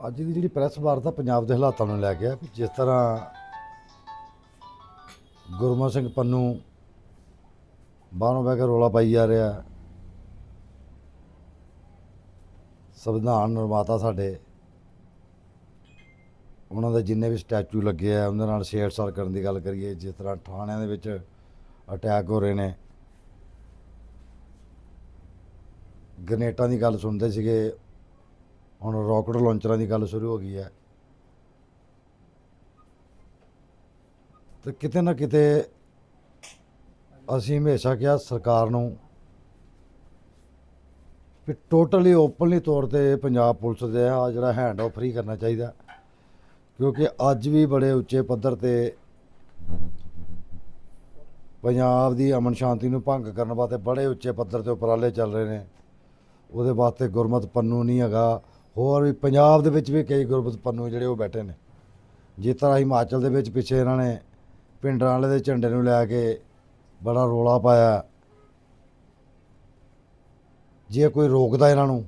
ਅੱਜ ਦੀ ਜਿਹੜੀ ਪ੍ਰੈਸ ਵਾਰਤਾ ਪੰਜਾਬ ਦੇ ਹਾਲਾਤਾਂ ਨੂੰ ਲੈ ਕੇ ਆ ਵੀ ਜਿਸ ਤਰ੍ਹਾਂ ਗੁਰਮਤ ਸਿੰਘ ਪੰਨੂ ਬਾਹਰੋਂ ਬਹਿ ਕੇ ਰੋਲਾ ਪਾਈ ਜਾ ਰਿਹਾ, ਸੰਵਿਧਾਨ ਨਿਰਮਾਤਾ ਸਾਡੇ, ਉਹਨਾਂ ਦੇ ਜਿੰਨੇ ਵੀ ਸਟੈਚੂ ਲੱਗੇ ਆ ਉਹਨਾਂ ਨਾਲ ਛੇੜਛਾੜ ਕਰਨ ਦੀ ਗੱਲ ਕਰੀਏ, ਜਿਸ ਤਰ੍ਹਾਂ ਥਾਣਿਆਂ ਦੇ ਵਿੱਚ ਅਟੈਕ ਹੋ ਰਹੇ ਨੇ। ਗ੍ਰਨੇਟਾਂ ਦੀ ਗੱਲ ਸੁਣਦੇ ਸੀਗੇ ਹੁਣ ਰਾਕਟ ਲਾਂਚਰਾਂ ਦੀ ਗੱਲ ਸ਼ੁਰੂ ਹੋ ਗਈ ਹੈ। ਤੇ ਕਿਤੇ ਨਾ ਕਿਤੇ ਅਸੀਂ ਹਮੇਸ਼ਾ ਕਿਹਾ ਸਰਕਾਰ ਨੂੰ ਕਿ ਟੋਟਲੀ ਓਪਨਲੀ ਤੌਰ ਤੇ ਪੰਜਾਬ ਪੁਲਿਸ ਦੇ ਆ ਜਿਹੜਾ ਹੈਂਡ ਆਫ ਫ੍ਰੀ ਕਰਨਾ ਚਾਹੀਦਾ। ਕਿਉਂਕਿ ਅੱਜ ਵੀ ਬੜੇ ਉੱਚੇ ਪੱਧਰ ਤੇ ਪੰਜਾਬ ਦੀ ਅਮਨ ਸ਼ਾਂਤੀ ਨੂੰ ਭੰਗ ਕਰਨ ਵਾਸਤੇ ਬੜੇ ਉੱਚੇ ਪੱਧਰ ਤੇ ਉਪਰਾਲੇ ਚੱਲ ਰਹੇ ਨੇ। ਉਹਦੇ ਵਾਸਤੇ ਗੁਰਮਤ ਪੰਨੂ ਨਹੀਂ ਹੈਗਾ। ਹੋਰ ਵੀ ਪੰਜਾਬ ਦੇ ਵਿੱਚ ਵੀ ਕਈ ਗੁਰਬਤ ਪੰਨੂ ਜਿਹੜੇ ਉਹ ਬੈਠੇ ਨੇ। ਜਿਸ ਤਰ੍ਹਾਂ ਹਿਮਾਚਲ ਦੇ ਵਿੱਚ ਪਿੱਛੇ ਇਹਨਾਂ ਨੇ ਪਿੰਡਾਂ ਵਾਲੇ ਦੇ ਝੰਡੇ ਨੂੰ ਲੈ ਕੇ ਬੜਾ ਰੋਲਾ ਪਾਇਆ। ਜੇ ਕੋਈ ਰੋਕਦਾ ਇਹਨਾਂ ਨੂੰ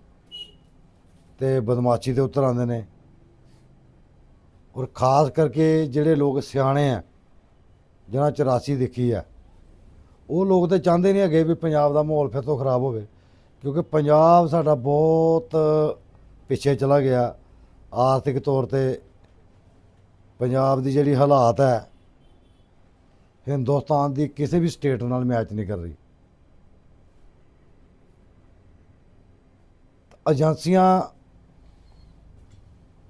ਤੇ ਬਦਮਾਸ਼ੀ ਤੇ ਉਤਰ ਆਉਂਦੇ ਨੇ। ਔਰ ਖਾਸ ਕਰਕੇ ਜਿਹੜੇ ਲੋਕ ਸਿਆਣੇ ਆ, ਜਿਹਨਾਂ 84 ਦੇਖੀ ਆ, ਉਹ ਲੋਕ ਤੇ ਚਾਹੁੰਦੇ ਨਹੀਂ ਹੈਗੇ ਵੀ ਪੰਜਾਬ ਦਾ ਮਾਹੌਲ ਫਿਰ ਤੋਂ ਖਰਾਬ ਹੋਵੇ। ਕਿਉਂਕਿ ਪੰਜਾਬ ਸਾਡਾ ਬਹੁਤ ਪਿੱਛੇ ਚਲਾ ਗਿਆ। ਆਰਥਿਕ ਤੌਰ ਤੇ ਪੰਜਾਬ ਦੀ ਜਿਹੜੀ ਹਾਲਾਤ ਹੈ, ਹਿੰਦੁਸਤਾਨ ਦੀ ਕਿਸੇ ਵੀ ਸਟੇਟ ਨਾਲ ਮੈਚ ਨਹੀਂ ਕਰ ਰਹੀ। ਏਜੰਸੀਆਂ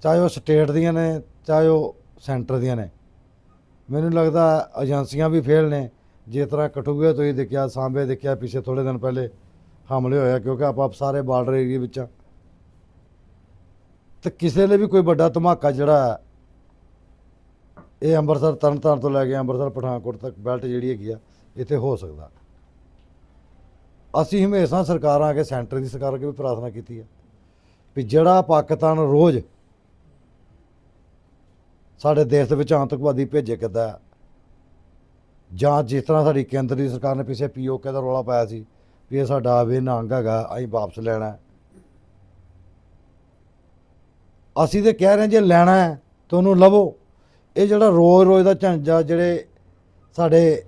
ਚਾਹੇ ਉਹ ਸਟੇਟ ਦੀਆਂ ਨੇ, ਚਾਹੇ ਉਹ ਸੈਂਟਰ ਦੀਆਂ ਨੇ, ਮੈਨੂੰ ਲੱਗਦਾ ਏਜੰਸੀਆਂ ਵੀ ਫੇਲ ਨੇ। ਜਿਸ ਤਰ੍ਹਾਂ ਕਠੂਏ ਤੋਂ ਹੀ ਦੇਖਿਆ, ਸਾਂਬੇ ਦੇਖਿਆ, ਪਿੱਛੇ ਥੋੜੇ ਦਿਨ ਪਹਿਲੇ ਹਮਲੇ ਹੋਇਆ, ਕਿਉਂਕਿ ਆਪਾਂ ਸਾਰੇ ਬਾਰਡਰ ਏਰੀਆ ਵਿੱਚ ਆ ਤੇ ਕਿਸੇ ਲਈ ਵੀ ਕੋਈ ਵੱਡਾ ਧਮਾਕਾ ਜਿਹੜਾ ਇਹ ਅੰਮ੍ਰਿਤਸਰ ਤਰਨਤਾਰਨ ਤੋਂ ਲੈ ਕੇ ਅੰਮ੍ਰਿਤਸਰ, ਪਠਾਨਕੋਟ ਤੱਕ ਬੈਲਟ ਜਿਹੜੀ ਹੈਗੀ ਆ, ਇੱਥੇ ਹੋ ਸਕਦਾ। ਅਸੀਂ ਹਮੇਸ਼ਾ ਸਰਕਾਰਾਂ ਅੱਗੇ ਸੈਂਟਰ ਦੀ ਸਰਕਾਰ ਅੱਗੇ ਵੀ ਪ੍ਰਾਰਥਨਾ ਕੀਤੀ ਹੈ ਵੀ ਜਿਹੜਾ ਪਾਕਿਸਤਾਨ ਰੋਜ਼ ਸਾਡੇ ਦੇਸ਼ ਦੇ ਵਿੱਚ ਆਤੰਕਵਾਦੀ ਭੇਜੇ ਕਿੱਦਾਂ ਜਾਂ ਜਿਸ ਤਰ੍ਹਾਂ ਸਾਡੀ ਕੇਂਦਰ ਦੀ ਸਰਕਾਰ ਨੇ ਪਿੱਛੇ ਪੀਓਕੇ ਦਾ ਰੌਲਾ ਪਾਇਆ ਸੀ ਵੀ ਇਹ ਸਾਡਾ ਆਵੇ ਅੰਗ ਹੈਗਾ, ਅਸੀਂ ਵਾਪਸ ਲੈਣਾ ਹੈ। ਅਸੀਂ ਤੇ ਕਹਿ ਰਹੇ ਜੇ ਲੈਣਾ ਹੈ ਤਾਂ ਉਹਨੂੰ ਲਵੋ। ਇਹ ਜਿਹੜਾ ਰੋਜ਼ ਰੋਜ਼ ਦਾ ਝਾਂਜਾ ਜਿਹੜੇ ਸਾਡੇ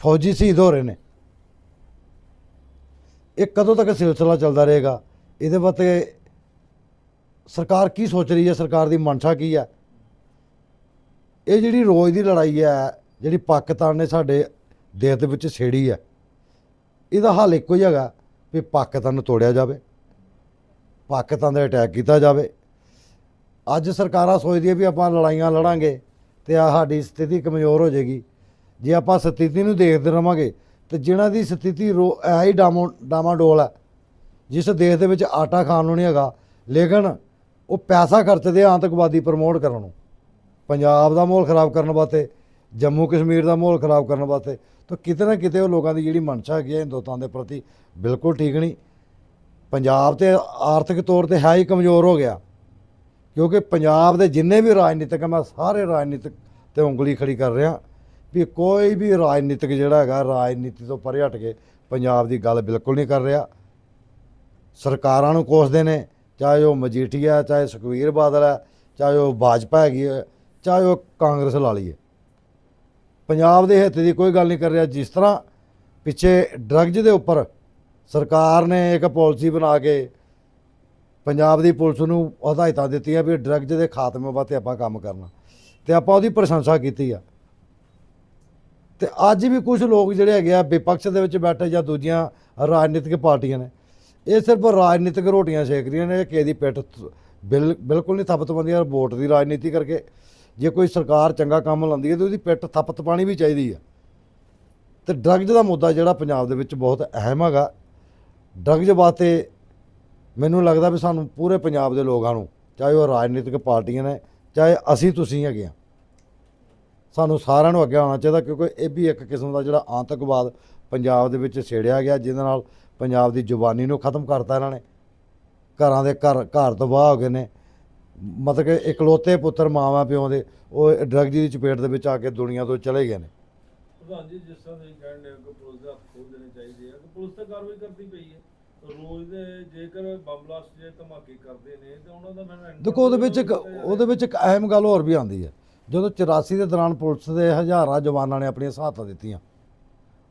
ਫੌਜੀ ਸ਼ਹੀਦ ਹੋ ਰਹੇ ਨੇ, ਇਹ ਕਦੋਂ ਤੱਕ ਸਿਲਸਿਲਾ ਚੱਲਦਾ ਰਹੇਗਾ? ਇਹਦੇ ਵਾਸਤੇ ਸਰਕਾਰ ਕੀ ਸੋਚ ਰਹੀ ਹੈ? ਸਰਕਾਰ ਦੀ ਮਨਸ਼ਾ ਕੀ ਹੈ? ਇਹ ਜਿਹੜੀ ਰੋਜ਼ ਦੀ ਲੜਾਈ ਹੈ, ਜਿਹੜੀ ਪਾਕਿਸਤਾਨ ਨੇ ਸਾਡੇ ਦੇਸ਼ ਦੇ ਵਿੱਚ ਛੇੜੀ ਹੈ, ਇਹਦਾ ਹੱਲ ਇੱਕੋ ਹੀ ਹੈਗਾ ਵੀ ਪਾਕਿਸਤਾਨ ਨੂੰ ਤੋੜਿਆ ਜਾਵੇ। ਪਾਕਿਸਤਾਨ ਦੇ ਅਟੈਕ ਕੀਤਾ ਜਾਵੇ। ਅੱਜ ਸਰਕਾਰਾਂ ਸੋਚਦੀਆਂ ਵੀ ਆਪਾਂ ਲੜਾਈਆਂ ਲੜਾਂਗੇ ਤੇ ਆ ਸਾਡੀ ਸਥਿਤੀ ਕਮਜ਼ੋਰ ਹੋ ਜਾਏਗੀ। ਜੇ ਆਪਾਂ ਸਥਿਤੀ ਨੂੰ ਦੇਖਦੇ ਰਵਾਂਗੇ ਤੇ ਜਿਨ੍ਹਾਂ ਦੀ ਸਥਿਤੀ ਰੋ ਐ ਹੀ ਡਾਮੋ ਡਾਮਾਡੋਲ ਹੈ, ਜਿਸ ਦੇਸ਼ ਦੇ ਵਿੱਚ ਆਟਾ ਖਾਣ ਨੂੰ ਨਹੀਂ ਹੈਗਾ, ਲੇਕਿਨ ਉਹ ਪੈਸਾ ਖਰਚਦੇ ਆਤੰਕਵਾਦੀ ਪ੍ਰਮੋਟ ਕਰਨ ਨੂੰ। ਪੰਜਾਬ ਦਾ ਮਾਹੌਲ ਖਰਾਬ ਕਰਨ ਵਾਸਤੇ, ਜੰਮੂ ਕਸ਼ਮੀਰ ਦਾ ਮਾਹੌਲ ਖਰਾਬ ਕਰਨ ਵਾਸਤੇ, ਤਾਂ ਕਿਤੇ ਨਾ ਕਿਤੇ ਉਹ ਲੋਕਾਂ ਦੀ ਜਿਹੜੀ ਮਨਸ਼ਾ ਹੈਗੀ ਹੈ ਹਿੰਦੁਸਤਾਨ ਦੇ ਪ੍ਰਤੀ ਬਿਲਕੁਲ ਠੀਕ ਨਹੀਂ। ਪੰਜਾਬ ਤੇ ਆਰਥਿਕ ਤੌਰ ਤੇ ਹੈ ਹੀ ਕਮਜ਼ੋਰ ਹੋ ਗਿਆ। ਕਿਉਂਕਿ ਪੰਜਾਬ ਦੇ ਜਿੰਨੇ ਵੀ ਰਾਜਨੀਤਿਕ ਮੈਂ ਸਾਰੇ ਰਾਜਨੀਤਿਕ ਤੇ ਉਂਗਲੀ ਖੜੀ ਕਰ ਰਿਹਾ ਵੀ ਕੋਈ ਵੀ ਰਾਜਨੀਤਿਕ ਜਿਹੜਾ ਹੈਗਾ, ਰਾਜਨੀਤੀ ਤੋਂ ਪਰੇ ਹਟ ਕੇ ਪੰਜਾਬ ਦੀ ਗੱਲ ਬਿਲਕੁਲ ਨਹੀਂ ਕਰ ਰਿਹਾ। ਸਰਕਾਰਾਂ ਨੂੰ ਕੋਸਦੇ ਨੇ, ਚਾਹੇ ਉਹ ਮਜੀਠੀਆ ਚਾਹੇ ਸੁਖਵੀਰ ਬਾਦਲ ਹੈ, ਚਾਹੇ ਉਹ ਭਾਜਪਾ ਹੈਗੀ ਹੈ, ਚਾਹੇ ਉਹ ਕਾਂਗਰਸ ਲਾ ਲਈਏ। ਪੰਜਾਬ ਦੇ ਹਿੱਤ ਦੀ ਕੋਈ ਗੱਲ ਨਹੀਂ ਕਰ ਰਿਹਾ। ਜਿਸ ਤਰ੍ਹਾਂ ਪਿੱਛੇ ਡਰੱਗਜ਼ ਦੇ ਉੱਪਰ ਸਰਕਾਰ ਨੇ ਇੱਕ ਪਾਲਿਸੀ ਬਣਾ ਕੇ ਪੰਜਾਬ ਦੀ ਪੁਲਿਸ ਨੂੰ ਹਦਾਇਤਾਂ ਦਿੱਤੀਆਂ ਵੀ ਡਰੱਗਜ਼ ਦੇ ਖਾਤਮੇ ਵਾਸਤੇ ਆਪਾਂ ਕੰਮ ਕਰਨਾ। ਤੇ ਆਪਾਂ ਉਹਦੀ ਪ੍ਰਸ਼ੰਸਾ ਕੀਤੀ ਆ। ਤੇ ਅੱਜ ਵੀ ਕੁਝ ਲੋਕ ਜਿਹੜੇ ਹੈਗੇ ਆ, ਵਿਪਕਸ਼ ਦੇ ਵਿੱਚ ਬੈਠੇ ਜਾਂ ਦੂਜੀਆਂ ਰਾਜਨੀਤਿਕ ਪਾਰਟੀਆਂ ਨੇ, ਇਹ ਸਿਰਫ ਰਾਜਨੀਤਿਕ ਰੋਟੀਆਂ ਸੇਕ ਰਹੀਆਂ ਨੇ ਕਿ ਇਹਦੀ ਪਿੱਠ ਬਿਲ, ਬਿਲਕੁਲ ਨਹੀਂ ਥੱਪਤ ਪਾਉਂਦੀ ਪਾਉਂਦੀਆਂ, ਵੋਟ ਦੀ ਰਾਜਨੀਤੀ ਕਰਕੇ। ਜੇ ਕੋਈ ਸਰਕਾਰ ਚੰਗਾ ਕੰਮ ਲਾਉਂਦੀ ਹੈ, ਤੇ ਉਹਦੀ ਪਿੱਠ ਥੱਪਤ ਪਾਣੀ ਵੀ ਚਾਹੀਦੀ ਆ। ਤੇ ਡਰੱਗਜ਼ ਦਾ ਮੁੱਦਾ ਜਿਹੜਾ ਪੰਜਾਬ ਦੇ ਵਿੱਚ ਬਹੁਤ ਅਹਿਮ ਹੈਗਾ ਡਰੱਗਜ਼ ਵਾਸਤੇ ਮੈਨੂੰ ਲੱਗਦਾ ਵੀ ਸਾਨੂੰ ਪੂਰੇ ਪੰਜਾਬ ਦੇ ਲੋਕਾਂ ਨੂੰ, ਚਾਹੇ ਉਹ ਰਾਜਨੀਤਿਕ ਪਾਰਟੀਆਂ ਨੇ, ਚਾਹੇ ਅਸੀਂ ਤੁਸੀਂ ਹੈਗੇ ਆ, ਸਾਨੂੰ ਸਾਰਿਆਂ ਨੂੰ ਅੱਗੇ ਆਉਣਾ ਚਾਹੀਦਾ ਕਿਉਂਕਿ ਇਹ ਵੀ ਇੱਕ ਕਿਸਮ ਦਾ ਜਿਹੜਾ ਆਤੰਕਵਾਦ ਪੰਜਾਬ ਦੇ ਵਿੱਚ ਛੇੜਿਆ ਗਿਆ, ਜਿਹਦੇ ਨਾਲ ਪੰਜਾਬ ਦੀ ਜ਼ੁਬਾਨੀ ਨੂੰ ਖਤਮ ਕਰਤਾ ਇਹਨਾਂ ਨੇ। ਘਰਾਂ ਦੇ ਘਰ ਘਰ ਤਬਾਹ ਹੋ ਗਏ ਨੇ। ਮਤਲਬ ਕਿ ਇਕਲੌਤੇ ਪੁੱਤਰ ਮਾਵਾਂ ਪਿਓ ਦੇ, ਉਹ ਡਰੱਗ ਦੀ ਚਪੇਟ ਦੇ ਵਿੱਚ ਆ ਕੇ ਦੁਨੀਆ ਤੋਂ ਚਲੇ ਗਏ ਨੇ। ਪ੍ਰਧਾਨ ਜੀ ਜਿਸ ਤਰ੍ਹਾਂ ਤੁਸੀਂ ਕਹਿੰਦੇ ਹੋ ਕਿ ਪੁਲਿਸ ਦੇ ਹੱਥ ਖੋਲ ਦੇਣੇ ਚਾਹੀਦੇ ਆ ਕਿ ਪੁਲਿਸ ਤਾਂ ਕਾਰਵਾਈ ਕਰਦੀ ਪਈ ਹੈ ਰੋਜ਼ ਦੇ ਜੇਕਰ ਬੰਬ ਬਲਾਸਟ ਜੇ ਧਮਾਕੇ ਕਰਦੇ ਨੇ ਤੇ ਉਹਨਾਂ ਦਾ ਮੈਂ ਦੇਖੋ ਉਹਦੇ ਵਿੱਚ ਇੱਕ ਉਹਦੇ ਵਿੱਚ ਇੱਕ ਅਹਿਮ ਗੱਲ ਹੋਰ ਵੀ ਆਉਂਦੀ ਹੈ। ਜਦੋਂ 84 ਦੇ ਦੌਰਾਨ ਪੁਲਿਸ ਦੇ ਹਜ਼ਾਰਾਂ ਜਵਾਨਾਂ ਨੇ ਆਪਣੀਆਂ ਸਹਾਇਤਾ ਦਿੱਤੀਆਂ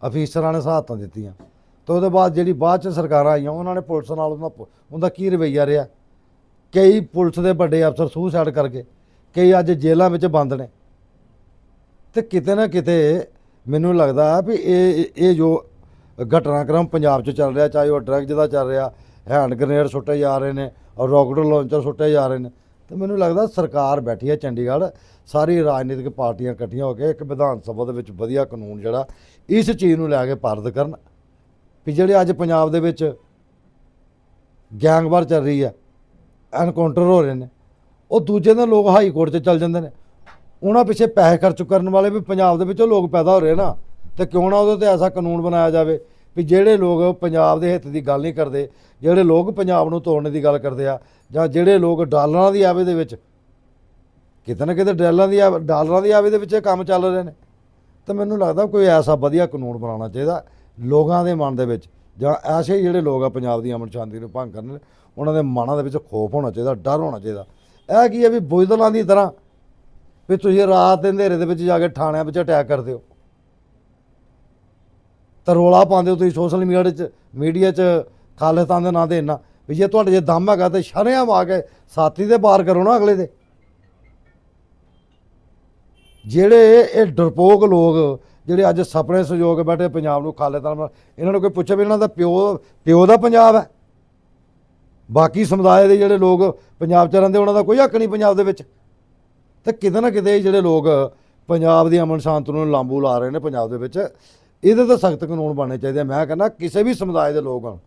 ਅਫੀਸਰਾਂ ਨੇ ਸਹਾਇਤਾ ਦਿੱਤੀਆਂ ਤੇ ਉਹਦੇ ਬਾਅਦ ਜਿਹੜੀ ਬਾਅਦ ਚ ਸਰਕਾਰਾਂ ਆਈਆਂ ਉਹਨਾਂ ਨੇ ਪੁਲਿਸ ਨਾਲ ਉਹਦਾ ਉਹਦਾ ਕੀ ਰਵੱਈਆ ਰਿਹਾ? ਕਈ ਪੁਲਿਸ ਦੇ ਵੱਡੇ ਅਫਸਰ ਸੂਸਾਈਡ ਕਰਕੇ ਕਈ ਅੱਜ ਜੇਲ੍ਹਾਂ ਵਿੱਚ ਬੰਦ ਨੇ। ਤੇ ਕਿਤੇ ਨਾ ਕਿਤੇ ਮੈਨੂੰ ਲੱਗਦਾ ਵੀ ਇਹ ਇਹ ਜੋ ਘਟਨਾਕ੍ਰਮ ਪੰਜਾਬ 'ਚ ਚੱਲ ਰਿਹਾ, ਚਾਹੇ ਉਹ ਡਰੱਗਸ ਦਾ ਚੱਲ ਰਿਹਾ, ਹੈਂਡ ਗ੍ਰੇਨੇਡ ਸੁੱਟੇ ਜਾ ਰਹੇ ਨੇ ਔਰ ਰਾਕਟ ਲਾਂਚਰ ਸੁੱਟੇ ਜਾ ਰਹੇ ਨੇ, ਤੇ ਮੈਨੂੰ ਲੱਗਦਾ ਸਰਕਾਰ ਬੈਠੀ ਹੈ ਚੰਡੀਗੜ੍ਹ, ਸਾਰੀ ਰਾਜਨੀਤਿਕ ਪਾਰਟੀਆਂ ਇਕੱਠੀਆਂ ਹੋ ਕੇ ਇੱਕ ਵਿਧਾਨ ਸਭਾ ਦੇ ਵਿੱਚ ਵਧੀਆ ਕਾਨੂੰਨ ਜਿਹੜਾ, ਇਸ ਚੀਜ਼ ਨੂੰ ਲੈ ਕੇ ਪਾਰਦ ਕਰਨ, ਵੀ ਜਿਹੜੇ ਅੱਜ ਪੰਜਾਬ ਦੇ ਵਿੱਚ ਗੈਂਗਵਾਰ ਚੱਲ ਰਹੀ ਹੈ, ਐਨਕਾਊਂਟਰ ਹੋ ਰਹੇ ਨੇ, ਉਹ ਦੂਜੇ ਦਿਨ ਲੋਕ ਹਾਈ ਕੋਰਟ 'ਚ ਚੱਲ ਜਾਂਦੇ ਨੇ ਉਹਨਾਂ ਪਿੱਛੇ ਪੈਸੇ ਖਰਚ ਕਰਨ ਵਾਲੇ ਵੀ ਪੰਜਾਬ ਦੇ ਵਿੱਚੋਂ ਲੋਕ ਪੈਦਾ ਹੋ ਰਹੇ ਨਾ। ਤੇ ਕਿਉਂ ਨਾ ਉਹਦੇ ਤੇ ਐਸਾ ਕਾਨੂੰਨ ਬਣਾਇਆ ਜਾਵੇ ਵੀ ਜਿਹੜੇ ਲੋਕ ਪੰਜਾਬ ਦੇ ਹਿੱਤ ਦੀ ਗੱਲ ਨਹੀਂ ਕਰਦੇ, ਜਿਹੜੇ ਲੋਕ ਪੰਜਾਬ ਨੂੰ ਤੋੜਨ ਦੀ ਗੱਲ ਕਰਦੇ ਆ, ਜਾਂ ਜਿਹੜੇ ਲੋਕ ਡਾਲਰਾਂ ਦੀ ਆਵੇ ਦੇ ਵਿੱਚ, ਕਿਤੇ ਨਾ ਕਿਤੇ ਡਾਲਰਾਂ ਦੀ ਆਵੇ- ਡਾਲਰਾਂ ਦੀ ਆਵੇ ਦੇ ਵਿੱਚ ਕੰਮ ਚੱਲ ਰਹੇ ਨੇ। ਤਾਂ ਮੈਨੂੰ ਲੱਗਦਾ ਕੋਈ ਐਸਾ ਵਧੀਆ ਕਾਨੂੰਨ ਬਣਾਉਣਾ ਚਾਹੀਦਾ ਲੋਕਾਂ ਦੇ ਮਨ ਦੇ ਵਿੱਚ, ਜਾਂ ਐਸੇ ਜਿਹੜੇ ਲੋਕ ਆ ਪੰਜਾਬ ਦੀ ਅਮਨ ਸ਼ਾਂਤੀ ਨੂੰ ਭੰਗ ਕਰਨ, ਉਹਨਾਂ ਦੇ ਮਨਾਂ ਦੇ ਵਿੱਚ ਖੋਫ ਹੋਣਾ ਚਾਹੀਦਾ, ਡਰ ਹੋਣਾ ਚਾਹੀਦਾ। ਇਹ ਕੀ ਹੈ ਵੀ ਬੁਝਦਲਾਂ ਦੀ ਤਰ੍ਹਾਂ ਵੀ ਤੁਸੀਂ ਰਾਤ ਦੇ ਹਨੇਰੇ ਦੇ ਵਿੱਚ ਜਾ ਕੇ ਥਾਣਿਆਂ ਵਿੱਚ ਅਟੈਕ ਕਰਦੇ ਹੋ। ਤਾਂ ਰੋਲਾ ਪਾਉਂਦੇ ਹੋ ਤੁਸੀਂ ਸੋਸ਼ਲ ਮੀਡੀਆ 'ਚ ਮੀਡੀਆ 'ਚ ਖਾਲਿਸਤਾਨ ਦੇ ਨਾਂ ਤੇ ਇੰਨਾ। ਵੀ ਜੇ ਤੁਹਾਡੇ ਜੇ ਦਮ ਹੈਗਾ ਤੇ ਸ਼ਰੇਆਮ ਆ ਕੇ ਸਾਥੀ ਦੇ ਪਾਰ ਕਰੋ ਨਾ ਅਗਲੇ ਦੇ। ਜਿਹੜੇ ਇਹ ਡਰਪੋਕ ਲੋਕ, ਜਿਹੜੇ ਅੱਜ ਸੁਪਨੇ ਸਹਿਯੋਗ ਬੈਠੇ ਪੰਜਾਬ ਨੂੰ ਖਾਲਿਸਤਾਨ ਬਣਾ- ਇਹਨਾਂ ਨੂੰ ਕੋਈ ਪੁੱਛੇ ਵੀ ਇਹਨਾਂ ਦਾ ਪਿਓ ਪਿਓ ਦਾ ਪੰਜਾਬ ਹੈ। ਬਾਕੀ ਸਮੁਦਾਇ ਦੇ ਜਿਹੜੇ ਲੋਕ ਪੰਜਾਬ 'ਚ ਰਹਿੰਦੇ, ਉਹਨਾਂ ਦਾ ਕੋਈ ਹੱਕ ਨਹੀਂ ਪੰਜਾਬ ਦੇ ਵਿੱਚ। ਤੇ ਕਿਤੇ ਨਾ ਕਿਤੇ ਜਿਹੜੇ ਲੋਕ ਪੰਜਾਬ ਦੀ ਅਮਨ ਸ਼ਾਂਤੀ ਨੂੰ ਲਾਂਬੂ ਲਾ ਰਹੇ ਨੇ ਪੰਜਾਬ ਦੇ ਵਿੱਚ, ਇਹਦੇ ਤਾਂ ਸਖਤ ਕਾਨੂੰਨ ਬਣਨੇ ਚਾਹੀਦੇ ਆ। ਮੈਂ ਕਹਿੰਦਾ ਕਿਸੇ ਵੀ ਸਮੁਦਾਇ ਦੇ ਲੋਕ ਹਨ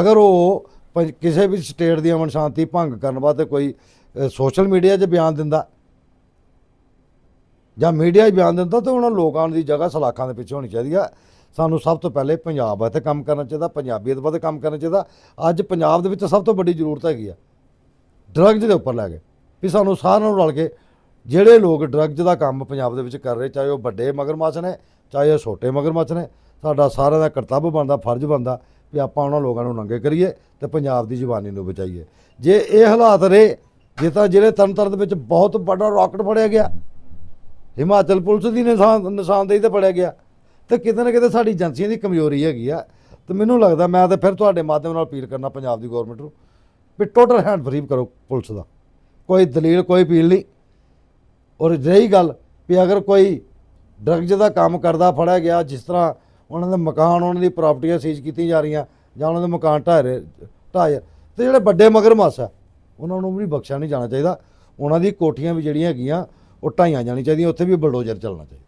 ਅਗਰ ਉਹ ਪੰਜ- ਕਿਸੇ ਵੀ ਸਟੇਟ ਦੀ ਅਮਨ ਸ਼ਾਂਤੀ ਭੰਗ ਕਰਨ ਵਾਸਤੇ ਕੋਈ ਸੋਸ਼ਲ ਮੀਡੀਆ 'ਚ ਬਿਆਨ ਦਿੰਦਾ, ਜਾਂ ਮੀਡੀਆ 'ਚ ਬਿਆਨ ਦਿੰਦਾ, ਤਾਂ ਉਹਨਾਂ ਲੋਕਾਂ ਦੀ ਜਗ੍ਹਾ ਸਲਾਖਾਂ ਦੇ ਪਿੱਛੇ ਹੋਣੀ ਚਾਹੀਦੀ ਆ। ਸਾਨੂੰ ਸਭ ਤੋਂ ਪਹਿਲੇ ਪੰਜਾਬ ਵਾਸਤੇ ਕੰਮ ਕਰਨਾ ਚਾਹੀਦਾ, ਪੰਜਾਬੀਅਤ ਵਾਸਤੇ ਕੰਮ ਕਰਨਾ ਚਾਹੀਦਾ। ਅੱਜ ਪੰਜਾਬ ਦੇ ਵਿੱਚ ਸਭ ਤੋਂ ਵੱਡੀ ਜ਼ਰੂਰਤ ਹੈਗੀ ਆ ਡਰੱਗਸ ਦੇ ਉੱਪਰ ਲੈ ਕੇ। ਵੀ ਸਾਨੂੰ ਸਾਰਿਆਂ ਨੂੰ ਰਲ ਕੇ ਜਿਹੜੇ ਲੋਕ ਡਰੱਗਜ਼ ਦਾ ਕੰਮ ਪੰਜਾਬ ਦੇ ਵਿੱਚ ਕਰ ਰਹੇ, ਚਾਹੇ ਉਹ ਵੱਡੇ ਮਗਰਮੱਛ ਨੇ, ਚਾਹੇ ਉਹ ਛੋਟੇ ਮਗਰਮੱਛ ਨੇ, ਸਾਡਾ ਸਾਰਿਆਂ ਦਾ ਕਰਤੱਵ ਬਣਦਾ, ਫਰਜ਼ ਬਣਦਾ ਵੀ ਆਪਾਂ ਉਹਨਾਂ ਲੋਕਾਂ ਨੂੰ ਨੰਗੇ ਕਰੀਏ ਤੇ ਪੰਜਾਬ ਦੀ ਜਵਾਨੀ ਨੂੰ ਬਚਾਈਏ। ਜੇ ਇਹ ਹਾਲਾਤ ਰਹੇ, ਜੇ ਤਾਂ ਜਿਹੜੇ ਤਰਨਤਾਰਨ ਦੇ ਵਿੱਚ ਬਹੁਤ ਵੱਡਾ ਰਾਕਟ ਫੜਿਆ ਗਿਆ, ਹਿਮਾਚਲ ਪੁਲਿਸ ਦੀ ਨਿਸ਼ਾਨ, ਨਿਸ਼ਾਨਦੇਹੀ ਤੇ ਫੜਿਆ ਗਿਆ, ਤੇ ਕਿਤੇ ਨਾ ਕਿਤੇ ਸਾਡੀ ਏਜੰਸੀਆਂ ਦੀ ਕਮਜ਼ੋਰੀ ਹੈਗੀ ਆ, ਤੇ ਮੈਨੂੰ ਲੱਗਦਾ ਮੈਂ ਤਾਂ ਫਿਰ ਤੁਹਾਡੇ ਮਾਧਿਅਮ ਨਾਲ ਅਪੀਲ ਕਰਨਾ ਪੰਜਾਬ ਦੀ ਗਵਰਨਮੈਂਟ ਨੂੰ ਵੀ ਟੋਟਲ ਹੈਂਡ ਫਰੀ ਕਰੋ ਪੁਲਿਸ ਦਾ। ਕੋਈ ਦਲੀਲ, ਕੋਈ ਅਪੀਲ ਨਹੀਂ। ਔਰ ਰਹੀ ਗੱਲ ਵੀ ਅਗਰ ਕੋਈ ਡਰੱਗਸ ਦਾ ਕੰਮ ਕਰਦਾ, ਫੜਿਆ ਗਿਆ, ਜਿਸ ਤਰ੍ਹਾਂ ਉਹਨਾਂ ਦੇ ਮਕਾਨ, ਉਹਨਾਂ ਦੀ ਪ੍ਰਾਪਰਟੀਆਂ ਸੀਜ਼ ਕੀਤੀਆਂ ਜਾ ਰਹੀਆਂ, ਜਾਂ ਉਹਨਾਂ ਦੇ ਮਕਾਨ ਢਾਹ ਰਹੇ ਢਾਹ ਤੇ ਜਿਹੜੇ ਵੱਡੇ ਮਗਰਮੱਛ ਆ, ਉਹਨਾਂ ਨੂੰ ਵੀ ਬਖਸ਼ਿਆ ਨਹੀਂ ਜਾਣਾ ਚਾਹੀਦਾ। ਉਹਨਾਂ ਦੀ ਕੋਠੀਆਂ ਵੀ ਜਿਹੜੀਆਂ ਹੈਗੀਆਂ, ਉਹ ਢਾਈਆਂ ਜਾਣੀ ਚਾਹੀਦੀਆਂ, ਉੱਥੇ ਵੀ ਬਲਡੋਜ਼ਰ ਚੱਲਣਾ ਚਾਹੀਦਾ।